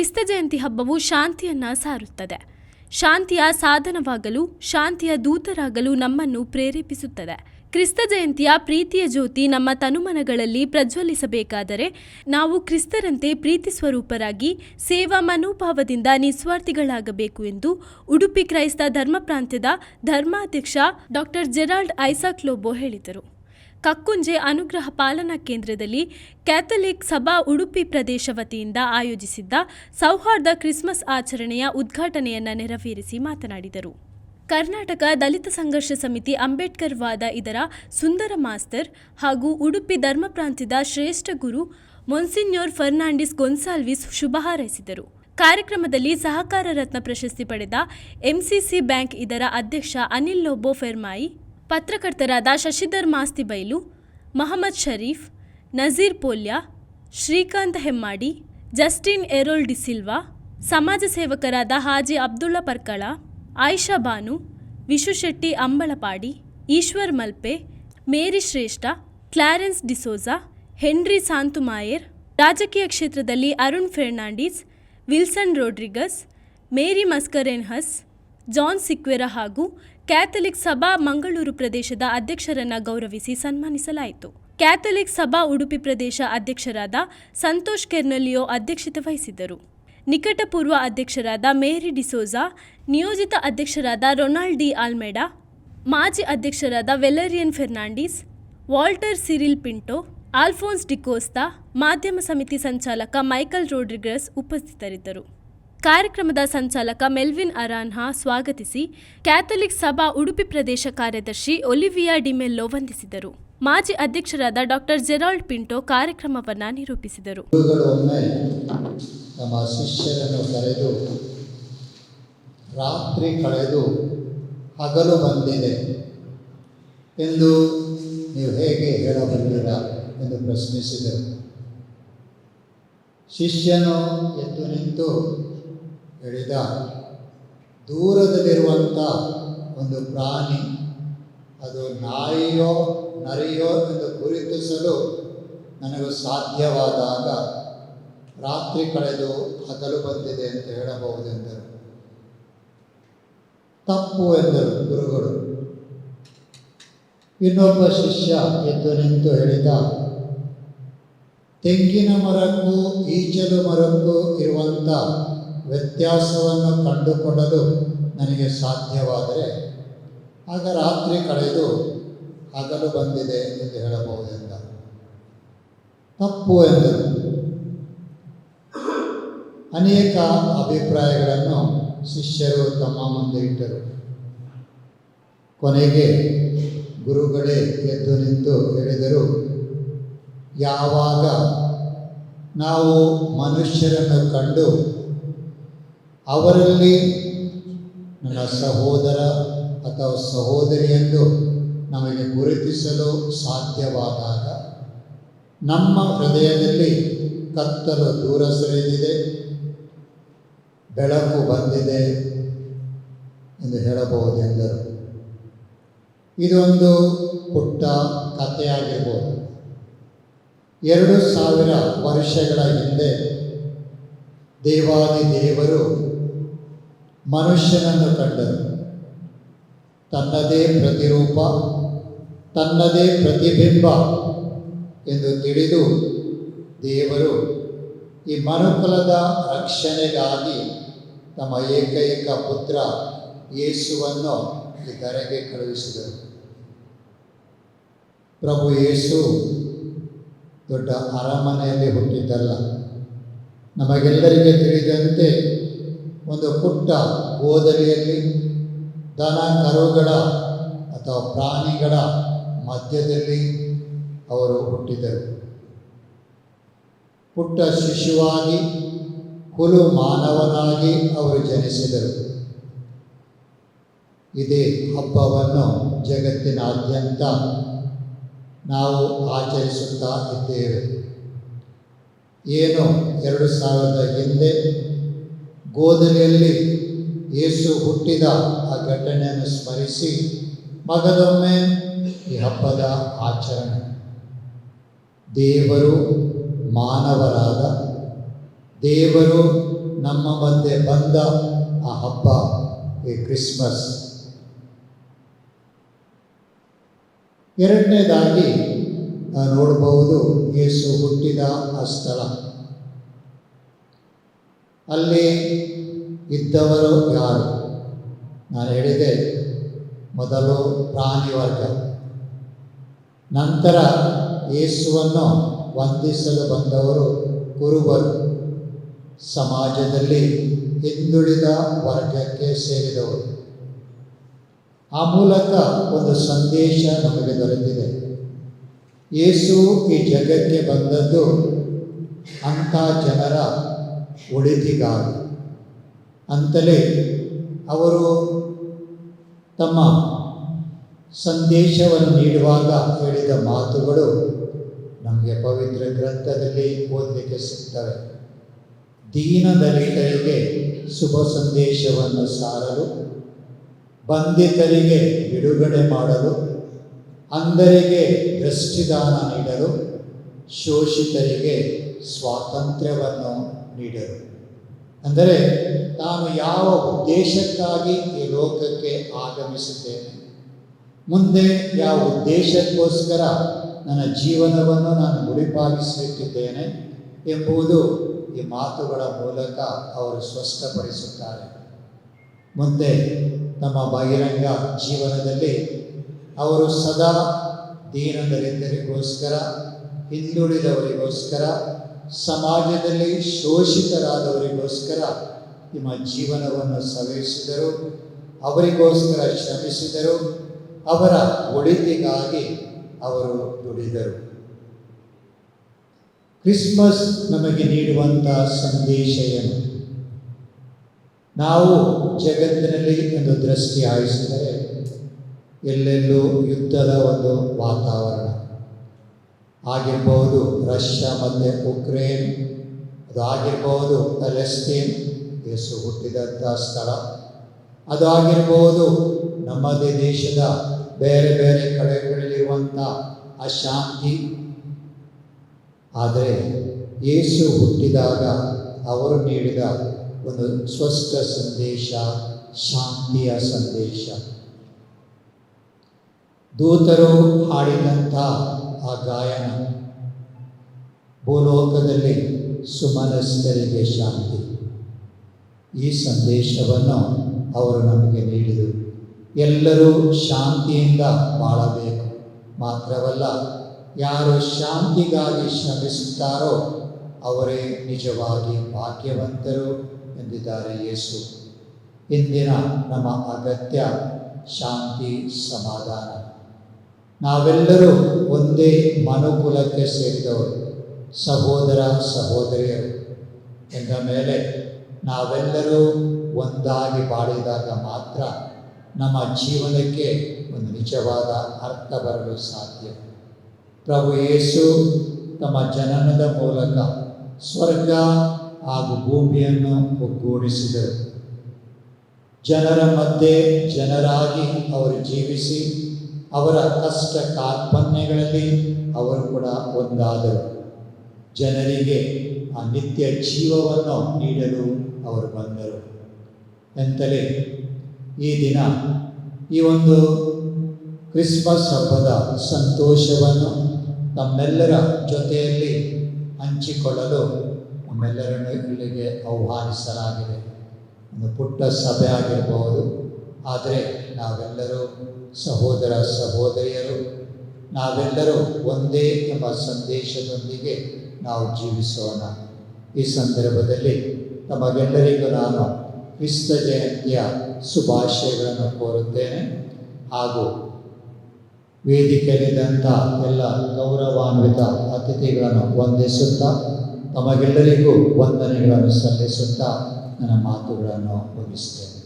ಕ್ರಿಸ್ತ ಜಯಂತಿ ಹಬ್ಬವು ಶಾಂತಿಯನ್ನ ಸಾರುತ್ತದೆ. ಶಾಂತಿಯ ಸಾಧನವಾಗಲು, ಶಾಂತಿಯ ದೂತರಾಗಲು ನಮ್ಮನ್ನು ಪ್ರೇರೇಪಿಸುತ್ತದೆ. ಕ್ರಿಸ್ತ ಜಯಂತಿಯ ಪ್ರೀತಿಯ ಜ್ಯೋತಿ ನಮ್ಮ ತನುಮನಗಳಲ್ಲಿ ಪ್ರಜ್ವಲಿಸಬೇಕಾದರೆ ನಾವು ಕ್ರಿಸ್ತರಂತೆ ಪ್ರೀತಿ ಸ್ವರೂಪರಾಗಿ, ಸೇವಾ ಮನೋಭಾವದಿಂದ ನಿಸ್ವಾರ್ಥಿಗಳಾಗಬೇಕು ಎಂದು ಉಡುಪಿ ಕ್ರೈಸ್ತ ಧರ್ಮ ಪ್ರಾಂತ್ಯದ ಧರ್ಮಾಧ್ಯಕ್ಷ ಡಾಕ್ಟರ್ ಜೆರಾಲ್ಡ್ ಐಸಾಕ್ ಲೋಬೋ ಹೇಳಿದರು. ಕಕ್ಕುಂಜೆ ಅನುಗ್ರಹ ಪಾಲನಾ ಕೇಂದ್ರದಲ್ಲಿ ಕ್ಯಾಥಲಿಕ್ ಸಭಾ ಉಡುಪಿ ಪ್ರದೇಶ ವತಿಯಿಂದ ಆಯೋಜಿಸಿದ್ದ ಸೌಹಾರ್ದ ಕ್ರಿಸ್ಮಸ್ ಆಚರಣೆಯ ಉದ್ಘಾಟನೆಯನ್ನು ನೆರವೇರಿಸಿ ಮಾತನಾಡಿದರು. ಕರ್ನಾಟಕ ದಲಿತ ಸಂಘರ್ಷ ಸಮಿತಿ ಅಂಬೇಡ್ಕರ್ ವಾದ ಇದರ ಸುಂದರ ಮಾಸ್ತರ್ ಹಾಗೂ ಉಡುಪಿ ಧರ್ಮ ಪ್ರಾಂತ್ಯದ ಶ್ರೇಷ್ಠ ಗುರು ಮೊನ್ಸಿನ್ಯೋರ್ ಫರ್ನಾಂಡಿಸ್ ಗೊನ್ಸಾಲ್ವಿಸ್ ಶುಭ ಹಾರೈಸಿದರು. ಕಾರ್ಯಕ್ರಮದಲ್ಲಿ ಸಹಕಾರ ರತ್ನ ಪ್ರಶಸ್ತಿ ಪಡೆದ ಎಂಸಿಸಿ ಬ್ಯಾಂಕ್ ಇದರ ಅಧ್ಯಕ್ಷ Anil Lobo Fermai ಪತ್ರಕರ್ತರಾದ Shashidhar Mastibailu Mohammed Sharif, Nazeer Polya, Srikanth Hemmadi, Justin Errol D'Silva ಸಮಾಜ ಸೇವಕರಾದ Haji Abdulla Parkala, Ayisha Banu, Vishu Shetty Ambalpadi, Eshwar Malpe, Mary Shreshta, Clarence D'Souza Henry Santumayor ರಾಜಕೀಯ ಕ್ಷೇತ್ರದಲ್ಲಿ Arun Fernandes, Wilson Rodrigues, Mary Mascarenhas John Sequeira ಹಾಗೂ Catholic ಸಭಾ ಮಂಗಳೂರು ಪ್ರದೇಶದ ಅಧ್ಯಕ್ಷರನ್ನ ಗೌರವಿಸಿ ಸನ್ಮಾನಿಸಲಾಯಿತು. Catholic ಸಭಾ ಉಡುಪಿ ಪ್ರದೇಶ ಅಧ್ಯಕ್ಷರಾದ ಸಂತೋಷ್ ಕೆರ್ನಲಿಯೋ ಅಧ್ಯಕ್ಷತೆ ವಹಿಸಿದ್ದರು. ನಿಕಟಪೂರ್ವ ಅಧ್ಯಕ್ಷರಾದ ಮೇರಿ ಡಿಸೋಜಾ, ನಿಯೋಜಿತ ಅಧ್ಯಕ್ಷರಾದ ರೊನಾಲ್ಡ್ ಡಿ ಆಲ್ಮೆಡಾ, ಮಾಜಿ ಅಧ್ಯಕ್ಷರಾದ Valerian Fernandes, Walter Cyril Pinto, Alphonse D'Costa, ಮಾಧ್ಯಮ ಸಮಿತಿ ಸಂಚಾಲಕ ಮೈಕಲ್ ರೋಡ್ರಿಗಸ್ ಉಪಸ್ಥಿತರಿದ್ದರು. ಕಾರ್ಯಕ್ರಮದ ಸಂಚಾಲಕ ಮೆಲ್ವಿನ್ ಅರಾನ್ಹಾ ಸ್ವಾಗತಿಸಿ, ಕ್ಯಾಥಲಿಕ್ ಸಭಾ ಉಡುಪಿ ಪ್ರದೇಶ ಕಾರ್ಯದರ್ಶಿ ಒಲಿವಿಯಾ ಡಿಮೆಲ್ಲೋ ವಂದಿಸಿದರು. ಮಾಜಿ ಅಧ್ಯಕ್ಷರಾದ ಡಾಕ್ಟರ್ ಜೆರಾಲ್ಡ್ ಪಿಂಟೋ ಕಾರ್ಯಕ್ರಮವನ್ನು ನಿರೂಪಿಸಿದರು. ನಮ್ಮ ಶಿಷ್ಯರನ್ನು ಕರೆದು, ರಾತ್ರಿ ಕಳೆದು ಹಗಲು ಬಂದಿದೆ ಎಂದು ನೀವು ಹೇಗೆ ಹೇಳಬಲ್ಲೀರಾ ಎಂದು ಪ್ರಶ್ನಿಸಿದರು. ಶಿಷ್ಯನು ಎದ್ದು ನಿಂತು ಹೇಳಿದ ದೂರದಲ್ಲಿರುವಂಥ ಒಂದು ಪ್ರಾಣಿ, ಅದು ನಾಯಿಯೋ ನರಿಯೋ ಎಂದು ಗುರುತಿಸಲು ನನಗೆ ಸಾಧ್ಯವಾದಾಗ ರಾತ್ರಿ ಕಳೆದು ಹಗಲು ಬಂದಿದೆ ಅಂತ ಹೇಳಬಹುದೆಂದರು. ತಪ್ಪು ಎಂದರು ಗುರುಗಳು. ಇನ್ನೊಬ್ಬ ಶಿಷ್ಯ ಎದ್ದು ನಿಂತು ಹೇಳಿದ, ತೆಂಗಿನ ಮರಕ್ಕೂ ಈಚಲು ಮರಕ್ಕೂ ಇರುವಂಥ ವ್ಯತ್ಯಾಸವನ್ನು ಕಂಡುಕೊಳ್ಳಲು ನನಗೆ ಸಾಧ್ಯವಾದರೆ ಆಗ ರಾತ್ರಿ ಕಳೆದು ಹಗಲು ಬಂದಿದೆ ಎಂದು ಹೇಳಬಹುದೆಂದ. ತಪ್ಪು ಎಂದರು. ಅನೇಕ ಅಭಿಪ್ರಾಯಗಳನ್ನು ಶಿಷ್ಯರು ತಮ್ಮ ಮುಂದೆ ಇಟ್ಟರು. ಕೊನೆಗೆ ಗುರುಗಳೇ ಎದ್ದು ನಿಂತು ಹೇಳಿದರು, ಯಾವಾಗ ನಾವು ಮನುಷ್ಯರನ್ನು ಕಂಡು ಅವರಲ್ಲಿ ನನ್ನ ಸಹೋದರ ಅಥವಾ ಸಹೋದರಿಯೆಂದು ನಮಗೆ ಗುರುತಿಸಲು ಸಾಧ್ಯವಾದಾಗ ನಮ್ಮ ಹೃದಯದಲ್ಲಿ ಕತ್ತಲು ದೂರ ಸರಿದಿದೆ, ಬೆಳಕು ಬಂದಿದೆ ಎಂದು ಹೇಳಬಹುದೆಂದರು. ಇದೊಂದು ಪುಟ್ಟ ಕಥೆಯಾಗಿರ್ಬೋದು. ಎರಡು ಸಾವಿರ ವರ್ಷಗಳ ಹಿಂದೆ ದೇವಾದಿ ದೇವರು ಮನುಷ್ಯನನ್ನು ಕಂಡರು. ತನ್ನದೇ ಪ್ರತಿರೂಪ, ತನ್ನದೇ ಪ್ರತಿಬಿಂಬ ಎಂದು ತಿಳಿದು ದೇವರು ಈ ಮನುಕುಲದ ರಕ್ಷಣೆಗಾಗಿ ತಮ್ಮ ಏಕೈಕ ಪುತ್ರ ಯೇಸುವನ್ನು ಈ ಧರೆಗೆ ಕಳುಹಿಸಿದರು. ಪ್ರಭು ಯೇಸು ದೊಡ್ಡ ಅರಮನೆಯಲ್ಲಿ ಹುಟ್ಟಿದ್ದಲ್ಲ. ನಮಗೆಲ್ಲರಿಗೆ ತಿಳಿದಂತೆ ಒಂದು ಪುಟ್ಟ ಗೋದಲಿಯಲ್ಲಿ ದನ ಕರುಗಳ ಅಥವಾ ಪ್ರಾಣಿಗಳ ಮಧ್ಯದಲ್ಲಿ ಅವರು ಹುಟ್ಟಿದರು. ಪುಟ್ಟ ಶಿಶುವಾಗಿ ಹುಲು ಮಾನವನಾಗಿ ಅವರು ಜನಿಸಿದರು. ಇದೇ ಹಬ್ಬವನ್ನು ಜಗತ್ತಿನಾದ್ಯಂತ ನಾವು ಆಚರಿಸುತ್ತಾ ಇದ್ದೇವೆ. ಏನು ಎರಡು ಸಾವಿರದ ಹಿಂದೆ ಗೋದಲಿಯಲ್ಲಿ ಯೇಸು ಹುಟ್ಟಿದ ಆ ಘಟನೆಯನ್ನು ಸ್ಮರಿಸಿ ಮಗದೊಮ್ಮೆ ಈ ಹಬ್ಬದ ಆಚರಣೆ. ದೇವರು ಮಾನವರಾದ, ದೇವರು ನಮ್ಮ ಮಧ್ಯೆ ಬಂದ ಆ ಹಬ್ಬ ಈ ಕ್ರಿಸ್ಮಸ್. ಎರಡನೇದಾಗಿ ನೋಡಬಹುದು ಯೇಸು ಹುಟ್ಟಿದ ಆ ಸ್ಥಳ. ಅಲ್ಲಿ ಇದ್ದವರು ಯಾರು? ನಾನು ಹೇಳಿದೆ ಮೊದಲು ಪ್ರಾಣಿ ವರ್ಗ. ನಂತರ ಯೇಸುವನ್ನು ವಂದಿಸಲು ಬಂದವರು ಕುರುಬರು. ಸಮಾಜದಲ್ಲಿ ಹಿಂದುಳಿದ ವರ್ಗಕ್ಕೆ ಸೇರಿದವರು. ಆ ಮೂಲಕ ಒಂದು ಸಂದೇಶ ನಮಗೆ ದೊರೆತಿದೆ. ಯೇಸು ಈ ಜಗಕ್ಕೆ ಬಂದದ್ದು ಅಂಥ ಜನರ ಒಳಿತಿಗಾಗಿ ಅಂತಲೇ ಅವರು ತಮ್ಮ ಸಂದೇಶವನ್ನು ನೀಡುವಾಗ ಹೇಳಿದ ಮಾತುಗಳು ನಮಗೆ ಪವಿತ್ರ ಗ್ರಂಥದಲ್ಲಿ ಓದಲಿಕ್ಕೆ ಸಿಗ್ತವೆ. ದೀನ ದಲಿತರಿಗೆ ಶುಭ ಸಂದೇಶವನ್ನು ಸಾರಲು, ಬಂಧಿತರಿಗೆ ಬಿಡುಗಡೆ ಮಾಡಲು, ಅಂಧರಿಗೆ ದೃಷ್ಟಿದಾನ ನೀಡಲು ಶೋಷಿತರಿಗೆ ಸ್ವಾತಂತ್ರ್ಯವನ್ನು ನೀಡಲು ಅಂದರೆ ನಾನು ಯಾವ ಉದ್ದೇಶಕ್ಕಾಗಿ ಈ ಲೋಕಕ್ಕೆ ಆಗಮಿಸಿದ್ದೇನೆ? ಮುಂದೆ ಯಾವ ಉದ್ದೇಶಕ್ಕೋಸ್ಕರ ನನ್ನ ಜೀವನವನ್ನು ನಾನು ಮುಡಿಪಾಗಿಸಲಿಕ್ಕಿದ್ದೇನೆ ಎಂಬುದು ಈ ಮಾತುಗಳ ಮೂಲಕ ಅವರು ಸ್ಪಷ್ಟಪಡಿಸುತ್ತಾರೆ. ಮುಂದೆ ನಮ್ಮ ಬಹಿರಂಗ ಜೀವನದಲ್ಲಿ ಅವರು ಸದಾ ದೀನದಲಿತರಿಗೋಸ್ಕರ ಹಿಂದುಳಿದವರಿಗೋಸ್ಕರ ಸಮಾಜದಲ್ಲಿ ಶೋಷಿತರಾದವರಿಗೋಸ್ಕರ ನಿಮ್ಮ ಜೀವನವನ್ನು ಸವೆಸಿದರು, ಅವರಿಗೋಸ್ಕರ ಶ್ರಮಿಸಿದರು, ಅವರ ಒಳಿತಿಗಾಗಿ ಅವರು ದುಡಿದರು. ಕ್ರಿಸ್ಮಸ್ ನಮಗೆ ನೀಡುವಂಥ ಸಂದೇಶ ಏನು? ನಾವು ಜಗತ್ತಿನಲ್ಲಿ ಒಂದು ದೃಷ್ಟಿ ಆಯಿಸಿದರೆ ಎಲ್ಲೆಲ್ಲೂ ಯುದ್ಧದ ಒಂದು ವಾತಾವರಣ. ಆಗಿರ್ಬೋದು ರಷ್ಯಾ ಮತ್ತು ಉಕ್ರೇನ್, ಅದು ಆಗಿರ್ಬೋದು ಪ್ಯಾಲೆಸ್ತೀನ್, ಯೇಸು ಹುಟ್ಟಿದಂಥ ಸ್ಥಳ. ಅದು ಆಗಿರ್ಬೋದು ನಮ್ಮದೇ ದೇಶದ ಬೇರೆ ಬೇರೆ ಕಡೆಗಳಲ್ಲಿರುವಂಥ ಅಶಾಂತಿ ಆದರೆ ಯೇಸು ಹುಟ್ಟಿದಾಗ ಅವರು ನೀಡಿದ ಒಂದು ಸ್ವಸ್ಥ ಸಂದೇಶ, ಶಾಂತಿಯ ಸಂದೇಶ. ದೂತರು ಹಾಡಿದಂಥ ಆ ಗಾಯನ ಭೂಲೋಕದಲ್ಲಿ ಸುಮನಸ್ಥರಿಗೆ ಶಾಂತಿ. ಈ ಸಂದೇಶವನ್ನು ಅವರು ನಮಗೆ ನೀಡಿದರು. ಎಲ್ಲರೂ ಶಾಂತಿಯಿಂದ ಬಾಳಬೇಕು. ಮಾತ್ರವಲ್ಲ, ಯಾರು ಶಾಂತಿಗಾಗಿ ಶ್ರಮಿಸುತ್ತಾರೋ ಅವರೇ ನಿಜವಾಗಿ ಭಾಗ್ಯವಂತರು ಎಂದಿದ್ದಾರೆ ಯೇಸು. ಇಂದಿನ ನಮ್ಮ ಅಗತ್ಯ ಶಾಂತಿ ಸಮಾಧಾನ. ನಾವೆಲ್ಲರೂ ಒಂದೇ ಮನುಕುಲಕ್ಕೆ ಸೇರಿದವರು, ಸಹೋದರ ಸಹೋದರಿಯರು. ಎಂದ ಮೇಲೆ ನಾವೆಲ್ಲರೂ ಒಂದಾಗಿ ಬಾಳಿದಾಗ ಮಾತ್ರ ನಮ್ಮ ಜೀವನಕ್ಕೆ ಒಂದು ನಿಜವಾದ ಅರ್ಥ ಬರಲು ಸಾಧ್ಯ. ಪ್ರಭು ಯೇಸು ತಮ್ಮ ಜನನದ ಮೂಲಕ ಸ್ವರ್ಗ ಹಾಗೂ ಭೂಮಿಯನ್ನು ಒಗ್ಗೂಡಿಸಿದರು. ಜನರ ಮಧ್ಯೆ ಜನರಾಗಿ ಅವರು ಜೀವಿಸಿ ಅವರ ಕಷ್ಟ ಕಾರ್ಪಣ್ಯಗಳಲ್ಲಿ ಅವರು ಕೂಡ ಒಂದಾದರು. ಜನರಿಗೆ ಆ ನಿತ್ಯ ಜೀವವನ್ನು ನೀಡಲು ಅವರು ಬಂದರು. ಎಂತಲೇ, ಈ ದಿನ ಈ ಒಂದು ಕ್ರಿಸ್ಮಸ್ ಹಬ್ಬದ ಸಂತೋಷವನ್ನು ನಮ್ಮೆಲ್ಲರ ಜೊತೆಯಲ್ಲಿ ಹಂಚಿಕೊಳ್ಳಲು ನಮ್ಮೆಲ್ಲರನ್ನು ಇಲ್ಲಿಗೆ ಆಹ್ವಾನಿಸಲಾಗಿದೆ. ಒಂದು ಪುಟ್ಟ ಸಭೆ ಆಗಿರಬಹುದು ಆದರೆ ನಾವೆಲ್ಲರೂ ಸಹೋದರ ಸಹೋದರಿಯರು, ನಾವೆಲ್ಲರೂ ಒಂದೇ ಎಂಬ ಸಂದೇಶದೊಂದಿಗೆ ನಾವು ಜೀವಿಸೋಣ. ಈ ಸಂದರ್ಭದಲ್ಲಿ ತಮಗೆಲ್ಲರಿಗೂ ನಾನು ಕ್ರಿಸ್ತ ಜಯಂತಿಯ ಶುಭಾಶಯಗಳನ್ನು ಕೋರುತ್ತೇನೆ. ಹಾಗೂ ವೇದಿಕೆಯಲ್ಲಿದ್ದಂಥ ಎಲ್ಲ ಗೌರವಾನ್ವಿತ ಅತಿಥಿಗಳನ್ನು ವಂದಿಸುತ್ತಾ, ತಮಗೆಲ್ಲರಿಗೂ ವಂದನೆಗಳನ್ನು ಸಲ್ಲಿಸುತ್ತಾ ನನ್ನ ಮಾತುಗಳನ್ನು ಮುಗಿಸ್ತೇನೆ